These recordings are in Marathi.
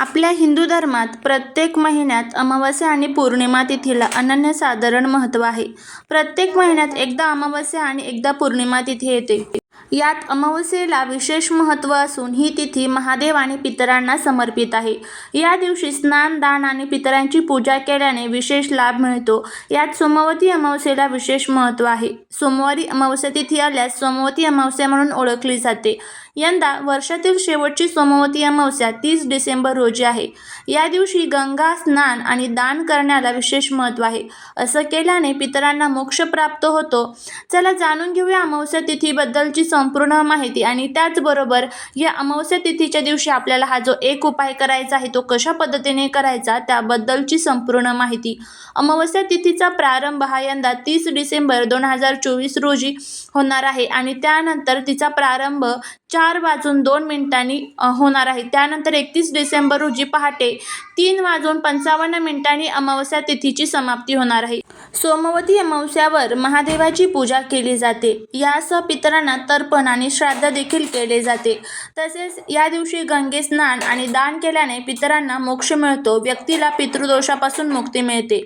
आपल्या हिंदू धर्मात प्रत्येक महिन्यात अमावस्या आणि पौर्णिमा तिथीला अनन्यसाधारण महत्त्व आहे. प्रत्येक महिन्यात एकदा अमावस्या आणि एकदा पौर्णिमा तिथी येते. यात अमावस्येला विशेष महत्त्व असून ही तिथी महादेव आणि पितरांना समर्पित आहे. या दिवशी स्नान, दान आणि पितरांची पूजा केल्याने विशेष लाभ मिळतो. यात सोमवती अमावस्येला विशेष महत्त्व आहे. सोमवारी अमावस्या तिथी आल्यास सोमवती अमावस्या म्हणून ओळखली जाते. यंदा वर्षातील शेवटची सोमवती अमावस्या तीस डिसेंबर रोजी आहे. या दिवशी गंगा स्नान आणि दान करण्याला विशेष महत्त्व आहे. असं केल्याने पितरांना मोक्ष प्राप्त होतो. चला जाणून घेऊया अमावस्या तिथीबद्दलची संपूर्ण माहिती आणि त्याचबरोबर या अमावस्या तिथीच्या दिवशी आपल्याला हा जो एक उपाय करायचा आहे तो कशा पद्धतीने करायचा त्याबद्दलची संपूर्ण माहिती. अमावस्या तिथीचा प्रारंभ हा यंदा तीस डिसेंबर दोन हजार चोवीस रोजी होणार आहे आणि त्यानंतर तिचा प्रारंभ चार वाजून दोन मिनिटांनी होणार आहे. त्यानंतर एकतीस डिसेंबर रोजी पहाटे तीन वाजून पंचावन्न मिनिटांनी अमावस्या तिथीची समाप्ती होणार आहे. सोमवती अमावस्यावर महादेवाची पूजा केली जाते. यासह पितरांना तर्पण आणि श्राद्ध देखील केले जाते. तसेच या दिवशी गंगे स्नान आणि दान केल्याने पितरांना मोक्ष मिळतो. व्यक्तीला पितृदोषापासून मुक्ती मिळते.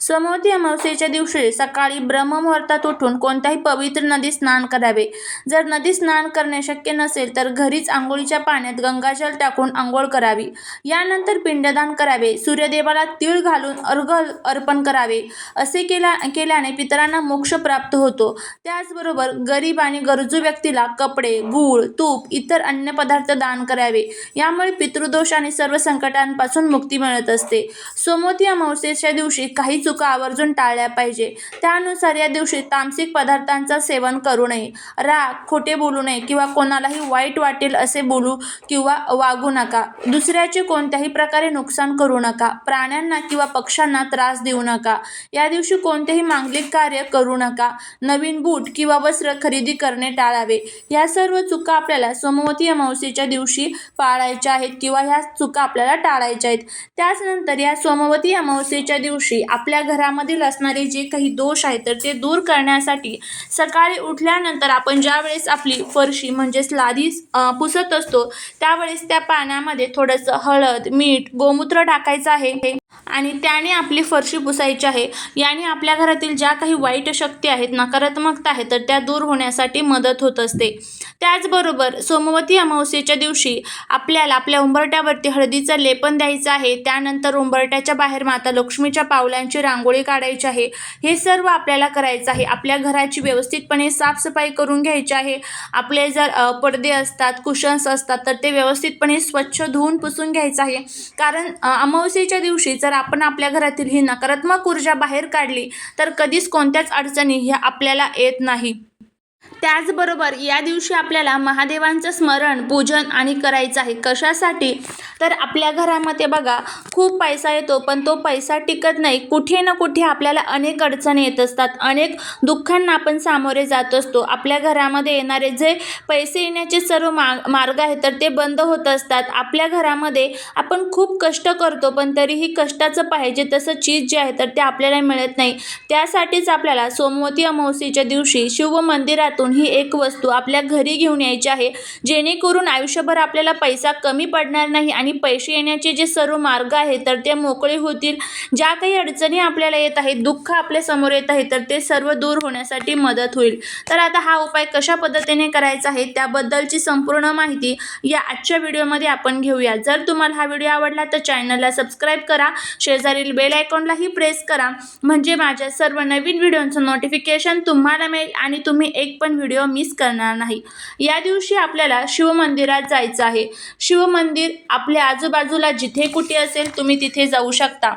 सोमवती अमावस्येच्या दिवशी सकाळी ब्रह्ममुहूर्तात उठून कोणत्याही पवित्र नदीत स्नान करावे. जर नदीत स्नान करणे शक्य नसेल तर घरीच आंघोळीच्या पाण्यात गंगाजल टाकून आंघोळ करावी. यानंतर पिंडदान करावे. सूर्यदेवाला तीळ घालून अर्घ अर्पण करावे. असे केल्याने पितरांना मोक्ष प्राप्त होतो. त्याचबरोबर गरीब आणि गरजू व्यक्तीला कपडे, गूळ, तूप, इतर अन्नपदार्थ दान करावे. यामुळे पितृदोष आणि सर्व संकटांपासून मुक्ती मिळत असते. सोमवती अमावस्येच्या दिवशी काही चुका आवर्जून टाळल्या पाहिजे. त्यानुसार या दिवशी तामसिक पदार्थांचं सेवन करू नये. राग, खोटे बोलू नये किंवा कोणालाही वाईट वाटेल असे बोलू किंवा वागू नका. दुसऱ्याचे कोणत्याही प्रकारे नुकसान करू नका. प्राण्यांना किंवा पक्ष्यांना त्रास देऊ नका. या दिवशी कोणतेही मांगलिक कार्य करू नका. नवीन बूट किंवा वस्त्र खरेदी करणे टाळावे. या सर्व चुका आपल्याला सोमवती अमावस्येच्या दिवशी पाळायच्या आहेत किंवा ह्या चुका आपल्याला टाळायच्या आहेत. त्याचनंतर या सोमवती अमावस्येच्या दिवशी आपल्या घरामधील असणारे जे काही दोष आहेत तर ते दूर करण्यासाठी सकाळी उठल्यानंतर आपण ज्यावेळेस आपली फरशी म्हणजेच लादी पुसत असतो त्यावेळेस त्या पाण्यामध्ये थोडंसं हळद, मीठ, गोमूत्र टाकायचं आहे. आणि त्याने आपली फरशी पुसायची आहे. याने आपल्या घरातील ज्या काही वाईट शक्ती आहेत, नकारात्मकता आहे तर त्या दूर होण्यासाठी मदत होत असते. त्याचबरोबर सोमवती अमावस्येच्या दिवशी आपल्याला आपल्या उंबरट्यावरती हळदीचं लेपन द्यायचं आहे. त्यानंतर उंबरट्याच्या बाहेर माता लक्ष्मीच्या पावलांची रांगोळी काढायची आहे. हे सर्व आपल्याला करायचं आहे. आपल्या घराची व्यवस्थितपणे साफसफाई करून घ्यायची आहे. आपले जर पडदे असतात, कुशन्स असतात तर ते व्यवस्थितपणे स्वच्छ धुवून पुसून घ्यायचं आहे. कारण अमावस्येच्या दिवशी जर आपण आपल्या घरातील ही नकारात्मक ऊर्जा बाहेर काढली तर कधीच कोणत्याच अडचणी ह्या आपल्याला येत नाही. त्याचबरोबर या दिवशी आपल्याला महादेवांचं स्मरण, पूजन आणि करायचं आहे. कशासाठी तर आपल्या घरामध्ये बघा खूप पैसा येतो पण तो पैसा टिकत नाही. कुठे ना कुठे आपल्याला अनेक अडचणी येत असतात. अनेक दुःखांना आपण सामोरे जात असतो. आपल्या घरामध्ये येणारे जे पैसे येण्याचे सर्व मा मार्ग आहेत तर ते बंद होत असतात. आपल्या घरामध्ये आपण खूप कष्ट करतो पण तरीही कष्टाचं पाहिजे तसं चीज जे आहे तर ते आपल्याला मिळत नाही. त्यासाठीच आपल्याला सोमवती अमावस्येच्या दिवशी शिवमंदिरातून ही एक वस्तू आपल्या घरी घेऊन यायची आहे. जेणेकरून आयुष्यभर आपल्याला पैसा कमी पडणार नाही आणि पैसे येण्याचे जे सर्व मार्ग आहेत तर ते मोकळे होतील. ज्या काही अडचणी आपल्याला येत आहेत, दुःख आपल्यासमोर येत आहे तर ते सर्व दूर होण्यासाठी मदत होईल. तर आता हा उपाय कशा पद्धतीने करायचा आहे त्याबद्दलची संपूर्ण माहिती या आजच्या व्हिडिओमध्ये आपण घेऊया. जर तुम्हाला हा व्हिडिओ आवडला तर चॅनलला सबस्क्राईब करा. शेजारील बेल आयकॉनलाही प्रेस करा म्हणजे माझ्या सर्व नवीन व्हिडिओचं नोटिफिकेशन तुम्हाला मिळेल आणि तुम्ही एक पण व्हिडिओ मिस करणार नाही. या दिवशी आपल्याला शिवमंदिरात जायचं आहे. शिवमंदिर आपल्या आजूबाजूला जिथे कुठे असेल तुम्ही तिथे जाऊ शकता.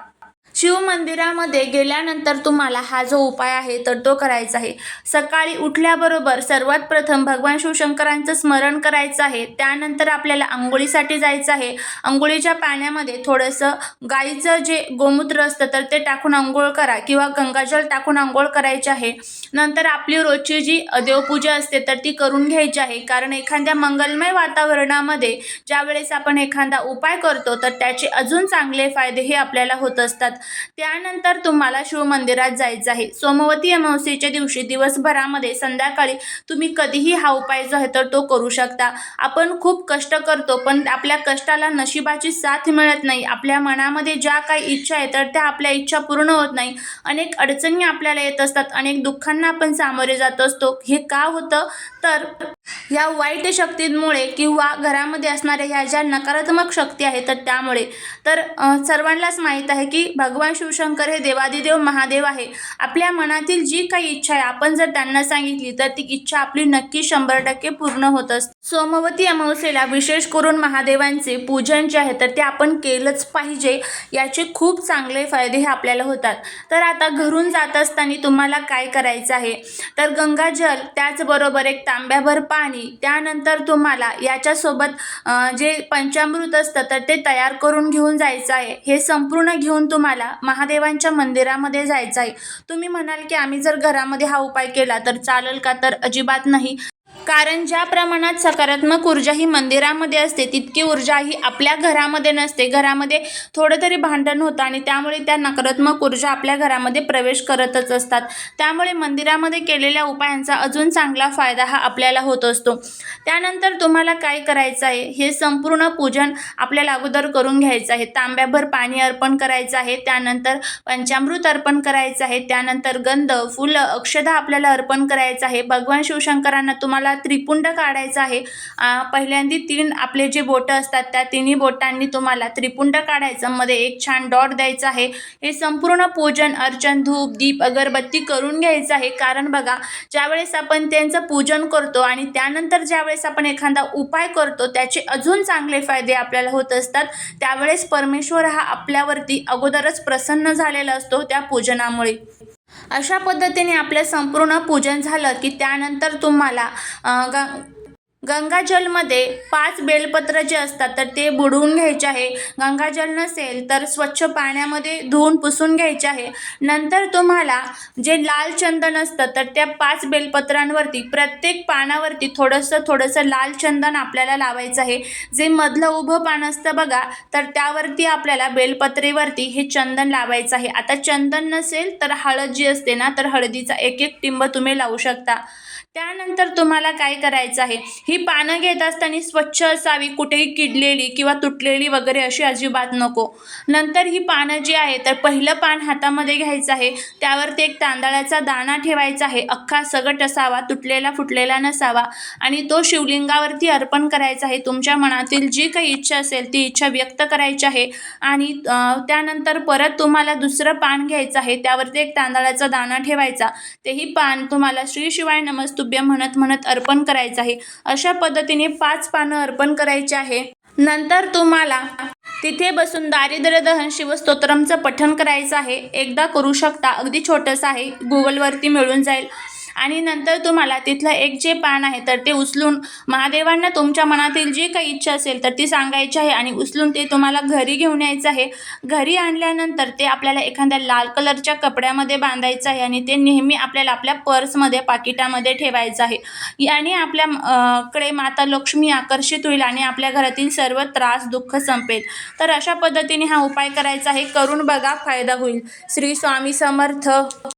शिवमंदिरामध्ये गेल्यानंतर तुम्हाला हा जो उपाय आहे तर तो करायचा आहे. सकाळी उठल्याबरोबर सर्वात प्रथम भगवान शिवशंकरांचं स्मरण करायचं आहे. त्यानंतर आपल्याला अंघोळीसाठी जायचं आहे. अंघोळीच्या पाण्यामध्ये थोडंसं गाईचं जे गोमूत्र असतं तर ते टाकून अंघोळ करा किंवा गंगाजल टाकून आंघोळ करायची आहे. नंतर आपली रोजची जी देवपूजा असते तर ती करून घ्यायची आहे. कारण एखाद्या मंगलमय वातावरणामध्ये ज्यावेळेस आपण एखादा उपाय करतो तर त्याचे अजून चांगले फायदे हे आपल्याला होत असतात. त्यानंतर तुम्हाला शिवमंदिरात जायचं आहे. सोमवती अमावस्येच्या दिवशी दिवसभरामध्ये संध्याकाळी तुम्ही कधीही हा उपाय जो आहे तर तो करू शकता. आपण खूप कष्ट करतो पण आपल्या कष्टाला नशिबाची साथ मिळत नाही. आपल्या मनामध्ये ज्या काही इच्छा आहे तर त्या आपल्या इच्छा पूर्ण होत नाही. अनेक अडचणी आपल्याला येत असतात. अनेक दुःखांना आपण सामोरे जात असतो. हे का होतं? तर या वाईट शक्तींमुळे किंवा घरामध्ये असणाऱ्या ह्या ज्या नकारात्मक शक्ती आहेत तर त्यामुळे. तर सर्वांनाच माहीत आहे की भगवान शिवशंकर हे देवादिदेव महादेव आहे. आपल्या मनातील जी काही इच्छा आहे आपण जर त्यांना सांगितली तर ती इच्छा आपली नक्की शंभर टक्के पूर्ण होत असते. सोमवती अमावस्येला विशेष करून महादेवांचे पूजन जे आहे तर ते आपण केलंच पाहिजे याचे खूप चांगले फायदे हे आपल्याला होतात. तर आता घरून जात असताना तुम्हाला काय करायचं आहे? तर गंगाजल त्याचबरोबर एक तांब्याभर पाणी त्यानंतर तुम्हाला याच्यासोबत जे पंचामृत असतं तर ते तयार करून घेऊन जायचं आहे. हे संपूर्ण घेऊन तुम्हाला महादेवांच्या मंदिरामध्ये जायचं आहे. तुम्ही म्हणाल की आम्ही जर घरामध्ये हा उपाय केला तर चालेल का? तर अजिबात नाही. कारण ज्या प्रमाणात सकारात्मक ऊर्जा ही मंदिरामध्ये असते तितकी ऊर्जा ही आपल्या घरामध्ये नसते. घरामध्ये थोडं तरी भांडण होतं आणि त्यामुळे त्या नकारात्मक ऊर्जा आपल्या घरामध्ये प्रवेश करतच असतात. त्यामुळे मंदिरामध्ये केलेल्या उपायांचा अजून चांगला फायदा हा आपल्याला होत असतो. त्यानंतर तुम्हाला काय करायचं आहे? हे संपूर्ण पूजन आपल्याला अगोदर करून घ्यायचं आहे. तांब्याभर पाणी अर्पण करायचं आहे. त्यानंतर पंचामृत अर्पण करायचं आहे. त्यानंतर गंध फुलं अक्षदा आपल्याला अर्पण करायचं आहे. भगवान शिवशंकरांना तुम्हाला त्रिपुंड काढायचं आहे. पहिल्यांदी तीन आपले जे बोटं असतात त्या तिन्ही बोटांनी तुम्हाला त्रिपुंड काढायचं. मध्ये एक छान डॉट द्यायचा आहे. हे संपूर्ण पूजन अर्चन धूप दीप अगरबत्ती करून घ्यायचं आहे. कारण बघा ज्यावेळेस आपण त्यांचं पूजन करतो आणि त्यानंतर ज्यावेळेस आपण एखादा उपाय करतो त्याचे अजून चांगले फायदे आपल्याला होत असतात. त्यावेळेस परमेश्वर हा आपल्यावरती अगोदरच प्रसन्न झालेला असतो त्या पूजनामुळे. अशा पद्धतीने आपलं संपूर्ण पूजन झालं की त्यानंतर तुम्हाला ग गंगाजलमध्ये पाच बेलपत्र जे असतात तर ते बुडवून घ्यायचे आहे. गंगाजल नसेल तर स्वच्छ पाण्यामध्ये धुवून पुसून घ्यायचे आहे. नंतर तुम्हाला जे लाल चंदन असतं तर त्या पाच बेलपत्रांवरती प्रत्येक पानावरती थोडंसं थोडंसं लाल चंदन आपल्याला लावायचं आहे. जे मधलं उभं पान असतं बघा तर त्यावरती आपल्याला बेलपत्रेवरती हे चंदन लावायचं आहे. आता चंदन नसेल तर हळद जी असते ना तर हळदीचा एक एक टिंब तुम्ही लावू शकता. त्यानंतर तुम्हाला काय करायचं आहे? ही पानं घेत असताना स्वच्छ असावी कुठेही किडलेली किंवा तुटलेली वगैरे अशी अजिबात नको. नंतर ही पानं जी आहे तर पहिलं पान हातामध्ये घ्यायचं आहे. त्यावरती एक तांदळाचा दाणा ठेवायचा आहे. अख्खा सगट असावा तुटलेला फुटलेला नसावा. आणि तो शिवलिंगावरती अर्पण करायचा आहे. तुमच्या मनातील जी काही इच्छा असेल ती इच्छा व्यक्त करायची आहे. आणि त्यानंतर परत तुम्हाला दुसरं पान घ्यायचं आहे. त्यावरती एक तांदळाचा दाणा ठेवायचा. तेही पान तुम्हाला श्री शिवाय नमस्तुभ्य म्हणत म्हणत अर्पण करायचं आहे अशा पद्धतीने पाच पानं अर्पण करायची आहे. नंतर तुम्हाला तिथे बसून दारिद्र्य दहन शिवस्तोत्रमचं पठण करायचं आहे. एकदा करू शकता. अगदी छोटंसं आहे. गुगलवरती मिळून जाईल. आणि नंतर तुम्हाला तिथलं एक जे पान आहे तर ते उचलून महादेवांना तुमच्या मनातील जी काही इच्छा असेल तर ती सांगायची आहे आणि उचलून ते तुम्हाला घरी घेऊन यायचं आहे. घरी आणल्यानंतर ते आपल्याला एखाद्या लाल कलरच्या कपड्यामध्ये बांधायचं आहे आणि ते नेहमी आपल्याला आपल्या पर्समध्ये पाकिटामध्ये ठेवायचं आहे. याने आपल्या कडे माता लक्ष्मी आकर्षित होईल आणि आपल्या घरातील सर्व त्रास दुःख संपेल. तर अशा पद्धतीने हा उपाय करायचा आहे. करून बघा फायदा होईल. श्री स्वामी समर्थ.